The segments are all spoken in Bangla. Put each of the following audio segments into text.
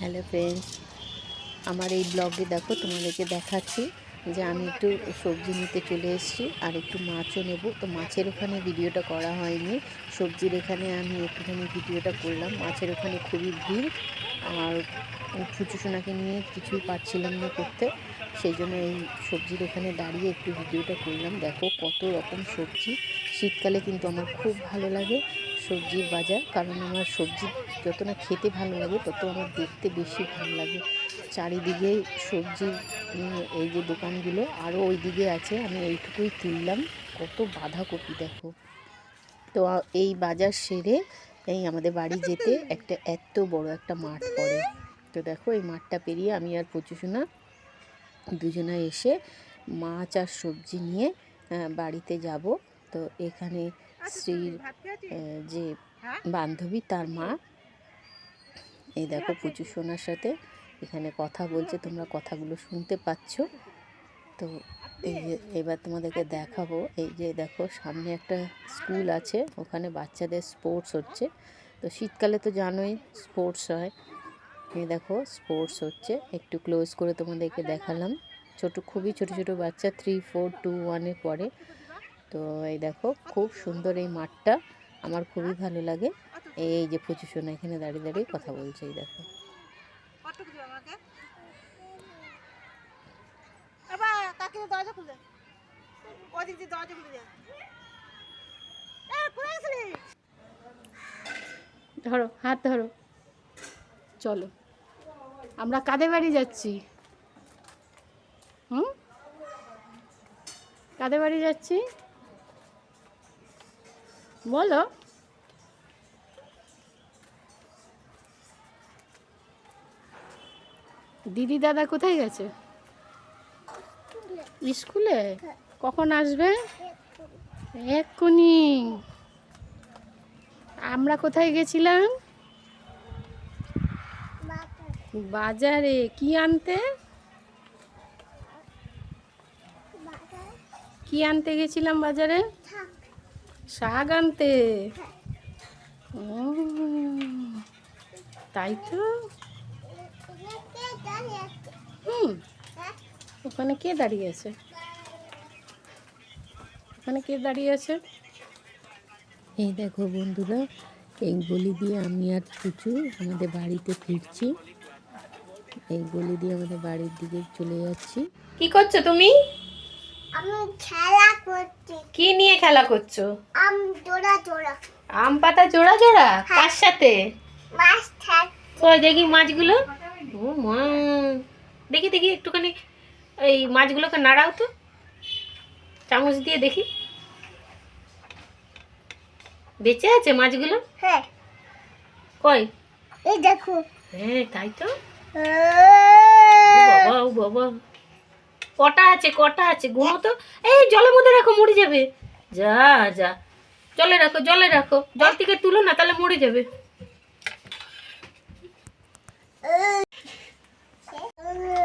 হ্যালো ফ্রেন্ডস, আমার এই ব্লগে দেখো তোমাদেরকে দেখাচ্ছি যে আমি একটু সবজি নিতে চলে এসেছি আর একটু মাছও নেব। তো মাছের ওখানে ভিডিওটা করা হয়নি। সবজির এখানে আমি একটুখানি ভিডিওটা করলাম। মাছের ওখানে খুবই ভিড় আর ফুচুসোনাকে নিয়ে কিছুই পারছিলাম না করতে। সেই জন্য এই সবজির ওখানে দাঁড়িয়ে একটু ভিডিওটা করলাম। দেখো কত রকম সবজি। শীতকালে কিন্তু আমার খুব ভালো লাগে। সবজির বাজার, কারণ আমার সবজি যত না খেতে ভালো লাগে, তত আমার দেখতে বেশি ভালো লাগে। চারিদিকে সবজির এই যে দোকানগুলো আরও ওই দিকে আছে, আমি এইটুকুই তুললাম কত বাঁধাকপি, দেখো। তো এই বাজার সেরে এই আমাদের বাড়ি যেতে একটা এত বড় একটা মাঠ পড়ে। তো দেখো, এই মাঠটা পেরিয়ে আমি আর প্রচুষণা দুজনা এসে মাছ আর সবজি নিয়ে বাড়িতে যাব। তো এখানে শ্রীর যে বান্ধবী তার মা। এই দেখো পুচু সোনার সাথে এখানে কথা বলছে তোমরা কথাগুলো শুনতে পাচ্ছ। তো এই যে এবার তোমাদেরকে দেখাবো এই যে দেখো সামনে একটা স্কুল আছে ওখানে বাচ্চাদের স্পোর্টস হচ্ছে। তো শীতকালে তো জানোই স্পোর্টস হয়। এই দেখো স্পোর্টস হচ্ছে একটু ক্লোজ করে তোমাদেরকে দেখালাম। ছোট খুবই ছোট ছোট বাচ্চা থ্রি ফোর টু ওয়ানে পড়ে। তো এই দেখো, খুব সুন্দর এই মাঠটা। আমার খুবই ভালো লাগে। এই যে ফুচুসোনা এখানে দাঁড়িয়ে দাঁড়িয়ে কথা বলছে, এই দেখো। ধরো, হাত ধরো। চলো। আমরা কাদের বাড়ি যাচ্ছি? হুম? কাদের বাড়ি যাচ্ছি? বলো। দিদি দাদা কোথায় গেছে? স্কুলে? কখন আসবে? এক্ষুনি। আমরা কোথায় গেছিলাম? বাজারে। কি আনতে? কি আনতে গেছিলাম বাজারে? শাক আনতে। তাই তো। হুম ওখানে কে দাঁড়িয়ে আছে? ওখানে কে দাঁড়িয়ে আছে? এই দেখো বন্ধুরা এই গলি দিয়ে আমি আর চুচু আমাদের বাড়িতে ফিরছি। এই গলি দিয়ে আমাদের বাড়ির দিকে চলে যাচ্ছি। কি করছ তুমি? আমি খেলা করছি। কি নিয়ে খেলা করছ? আম জোড়া জোড়া। আম পাতা জোড়া জোড়া? কার সাথে? মাছ থাক। কই দেখি মাছগুলো। ও মা। দেখি দেখি একটুখানি এই মাছগুলোকে নাড়াও তো। চামচ দিয়ে দেখি। বেঁচে আছে মাছগুলো? হ্যাঁ। কই? এই দেখো। হ্যাঁ তাই তো। বাবা বাবা। কটা আছে কটা আছে? গুনো তো। এই জলের মধ্যে রাখো, মরে যাবে। যা যা। জলে রাখো জলে রাখো। জল থেকে তুলো না, তাহলে মরে যাবে।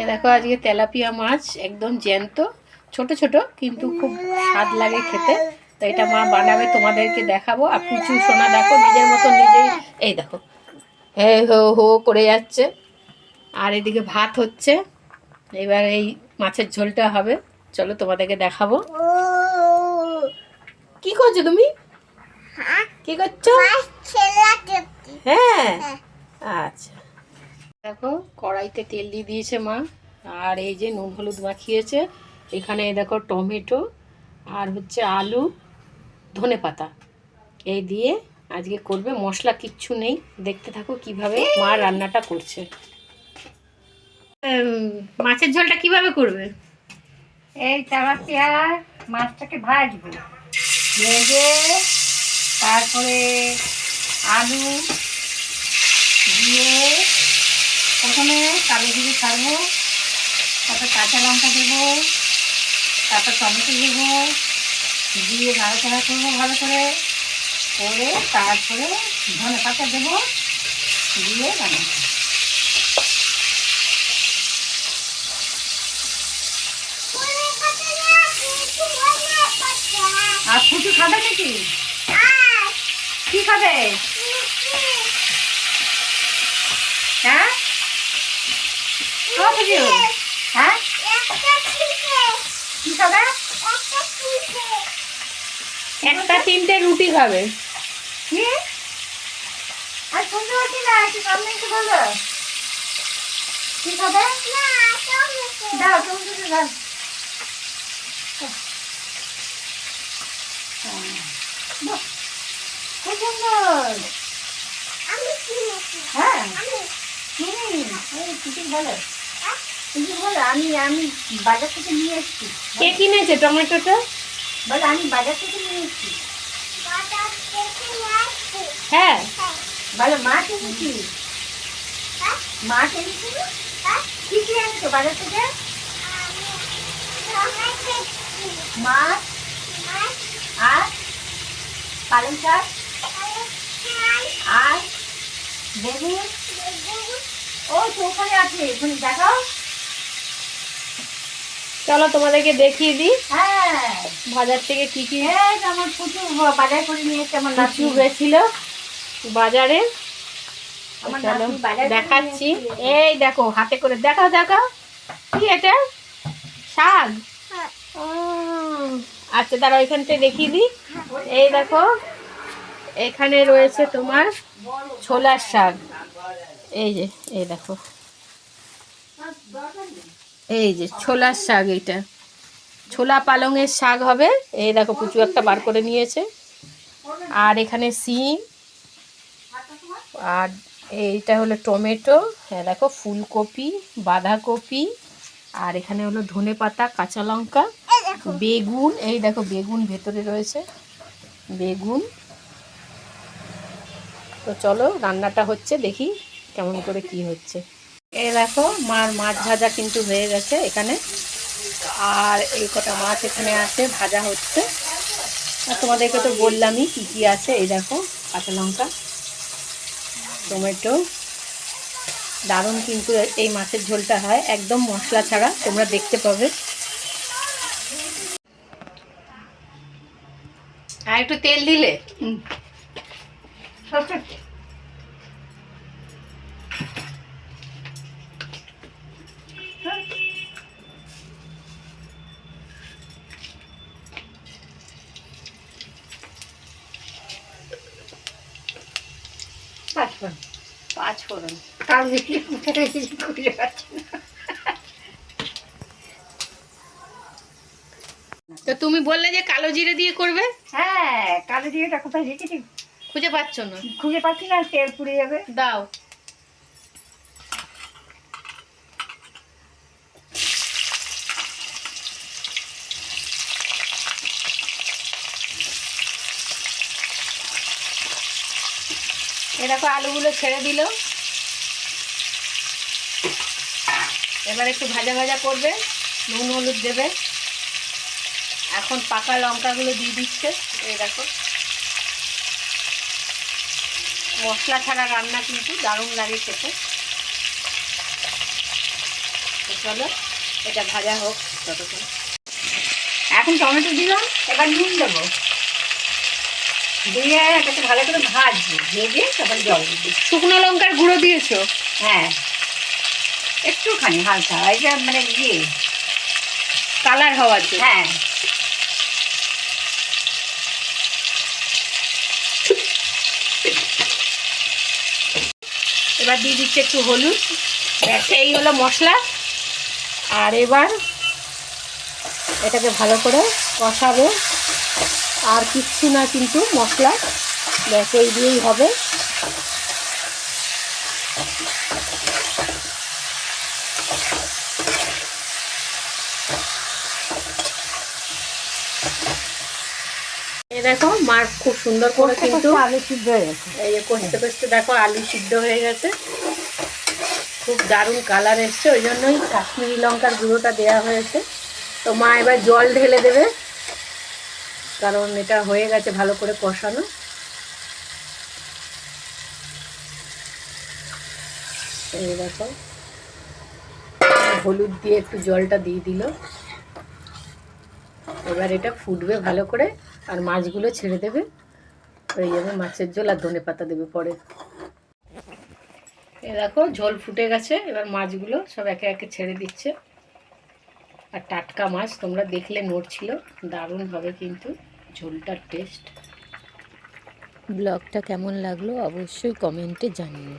এ দেখো আজকে তেলাপিয়া মাছ একদম জ্যান্ত, ছোট ছোট, কিন্তু খুব স্বাদ লাগে খেতে। তো এটা মা বানাবে, তোমাদেরকে দেখাবো। আর পুচু সোনা দেখো, নিজের মতো নিজেই এই দেখো। হে হো হো করে যাচ্ছে। আর এদিকে ভাত হচ্ছে। এবার এই মাছের ঝোলটা হবে। চলো তোমাদেরকে দেখাবো। কি করছ তুমি? হ্যাঁ। কি করছ। হ্যাঁ। হ্যাঁ। আচ্ছা। দেখো কড়াইতে তেল দিয়ে দিয়েছে মা। আর এই যে নুন হলুদ মাখিয়েছে। এখানে দেখো টমেটো আর হচ্ছে আলু ধনে পাতা। এই দিয়ে আজকে করবে। মশলা কিচ্ছু নেই। দেখতে থাকো কীভাবে মা রান্নাটা করছে। মাছের ঝোলটা কীভাবে করবে? এই তেলাপিয়া মাছটাকে ভাজবো। ভেজে তারপরে আলু দিয়ে প্রথমে কালো জিরে ছাড়বো, তারপর কাঁচা লঙ্কা দেবো, তারপর টমেটো দেবো, দিয়ে নাড়াচাড়া করব, ভালো করে করে তারপরে ধনে পাতা দেবো, দিয়ে বানাবো। আর ফুটু খাবে নাকি? কি খাবে? হ্যাঁ? হ্যাঁ? কি খাবে? একটা তিনটে রুটি খাবে। কি? আর শুনতে পাচ্ছি না একটু সামনে একটু বলো। কি খাবে? দাও তুমি দাও। খুব সুন্দর হ্যাঁ চিনি টিকিট বলো আমি আমি বাজার থেকে নিয়ে এসেছি কে কিনেছে টমেটোটা? বলো আমি বাজার থেকে নিয়ে এসেছি হ্যাঁ। বলো মা কিনেছি? মা কিনেছি? কি কি এনেছো বাজার থেকে? মাছ আর? পালং শাক আর বেগুন ও তো ওখানে আছে ওখানে দেখাও। চলো তোমাদেরকে দেখিয়ে দিই। হ্যাঁ। বাজার থেকে কি কি এই যে আমার প্রচুর বাজার করে নিয়ে এসছে আমার নাচু গেছিল বাজারে। দেখাচ্ছি। এই দেখো হাতে করে দেখাও দেখাও। কি এটা? শাক ও, আচ্ছা তারা এখানটায় দেখিয়ে দিই। এই দেখো, এখানে রয়েছে তোমার ছোলার শাক। এই যে, এই দেখো। এই যে, ছোলার শাক এইটা। ছোলা পালংয়ের শাক হবে। এই দেখো পুচু একটা বার করে নিয়েছে। আর এখানে সিম। আর এইটা হলো টমেটো। হ্যাঁ দেখো, ফুলকপি, বাঁধাকপি। আর এখানে হলো ধনে পাতা কাঁচা লঙ্কা। বেগুন, এই দেখো বেগুন ভেতরে রয়েছে। বেগুন। তো চলো, রান্নাটা হচ্ছে, দেখি কেমন করে কি হচ্ছে। এ দেখো, মার মাছ ভাজা কিন্তু হয়ে গেছে এখানে। আর এই কটা মাছ এখানে আছে, ভাজা হচ্ছে। আর তোমাদেরকে তো বললামই কী কী আছে, এই দেখো, কাঁচা লঙ্কা, টমেটো। দারুণ কিন্তু এই মাছের ঝোলটা হয়, একদম মশলা ছাড়া তোমরা দেখতে পাবে। আর একটু তেল দিলে? পাঁচ ফোড়ন তার বেশি কোথায় কিছু খুঁজে পাচ্ছি না। তো তুমি বললে যে কালো জিরে দিয়ে করবে? হ্যাঁ কালো জিরেটা কোথায় রেখেছি? খুঁজে পাচ্ছ না। খুঁজে পাচ্ছি না তেল পুড়ে যাবে। দাও। এ দেখো আলুগুলো ছেড়ে দিল। এবার একটু ভাজা ভাজা করবে নুন হলুদ দেবে। এখন পাকা লঙ্কাগুলো দিয়ে দিচ্ছে। এই দেখো। মশলা ছাড়া রান্না কিন্তু দারুণ লাগে খেতে। চলো এটা ভাজা হোক ততক্ষণ এখন টমেটো দিলাম এবার নুন দেবো। দিয়ে এটাকে ভালো করে ভাজবো ভেজে তারপর জল দিবি। শুকনো লঙ্কার গুঁড়ো দিয়েছ? হ্যাঁ। একটুখানি হালকা এটা মানে ইয়ে। কালার হওয়ার জন্য। হ্যাঁ। এবার দিয়ে দিচ্ছে একটু হলুদ। এই হলো মশলা। আর এবার এটাকে ভালো করে কষাবো। আর কিচ্ছু না কিন্তু মশলা। ব্যাস, এই দিয়েই হবে। দেখো মার খুব সুন্দর করে কিন্তু আলু সিদ্ধ হয়ে গেছে। এই যে কষতে কষতে দেখো আলু সিদ্ধ হয়ে গেছে। খুব দারুণ কালার এসছে ওই জন্যই কাশ্মীরি লঙ্কার গুঁড়োটা দেওয়া হয়েছে। তো মা এবার জল ঢেলে দেবে কারণ এটা হয়ে গেছে ভালো করে কষানো। এই দেখো হলুদ দিয়ে একটু জলটা দিয়ে দিল। এবার এটা ফুটবে ভালো করে। আর মাছগুলো ছেড়ে দেবে। হয়ে যাবে মাছের ঝোল আর ধনে পাতা দেবে পরে। এ দেখো, ঝোল ফুটে গেছে। এবার মাছগুলো সব একে একে ছেড়ে দিচ্ছে। আর টাটকা মাছ তোমরা দেখলে নড়ছিল। দারুণ হবে কিন্তু ঝোলটার টেস্ট। ব্লগটা কেমন লাগল অবশ্যই কমেন্টে জানিও।